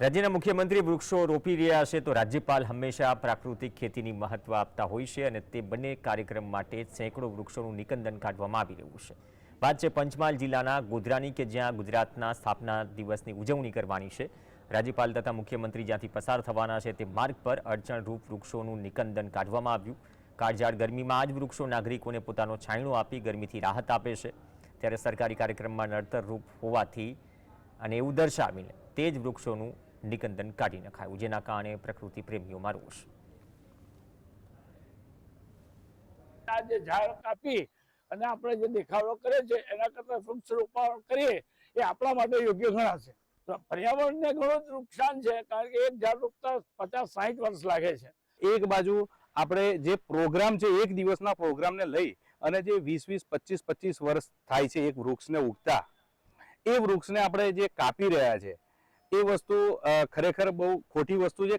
રાજ્યના મુખ્યમંત્રી વૃક્ષો રોપી રહ્યા છે તો રાજ્યપાલ હંમેશા પ્રાકૃતિક ખેતીની મહત્વ આપતા હોય છે અને તે બંને કાર્યક્રમ માટે સેંકડો વૃક્ષોનું નિકંદન કાઢવામાં આવી રહ્યું છે. વાત છે પંચમહાલ જિલ્લાના ગોધરાની કે જ્યાં ગુજરાતના સ્થાપના દિવસની ઉજવણી કરવાની છે. રાજ્યપાલ તથા મુખ્યમંત્રી જ્યાંથી પસાર થવાના છે તે માર્ગ પર અડચણરૂપ વૃક્ષોનું નિકંદન કાઢવામાં આવ્યું. કાળઝાળ ગરમીમાં આ જ વૃક્ષો નાગરિકોને પોતાનો છાંયડો આપી ગરમીથી રાહત આપે છે. ત્યારે સરકારી કાર્યક્રમમાં નડતરરૂપ હોવાથી અને એવું દર્શાવીને તે જ વૃક્ષોનું નિકંદન કાઢી નખાયું જેના કારણે પ્રકૃતિ પ્રેમીઓમાં રોષ. આ જે ઝાડ કાપી અને આપણે જે દેખાડો કરે છે એના કરતા વૃક્ષ રોપણ કરીએ એ આપણા માટે યોગ્ય ગણાશે તો પર્યાવરણને ઘણું જ નુકસાન છે કારણ કે એક ઝાડ રોપતા પચાસ સાહીઠ વર્ષ લાગે છે. એક બાજુ આપણે જે પ્રોગ્રામ છે એક દિવસના પ્રોગ્રામને લઈ અને જે વીસ વીસ પચીસ પચીસ વર્ષ થાય છે એક વૃક્ષને ઉગતા એ વૃક્ષને આપણે જે કાપી રહ્યા છે એ વસ્તુ ખરેખર બહુ ખોટી વસ્તુ છે.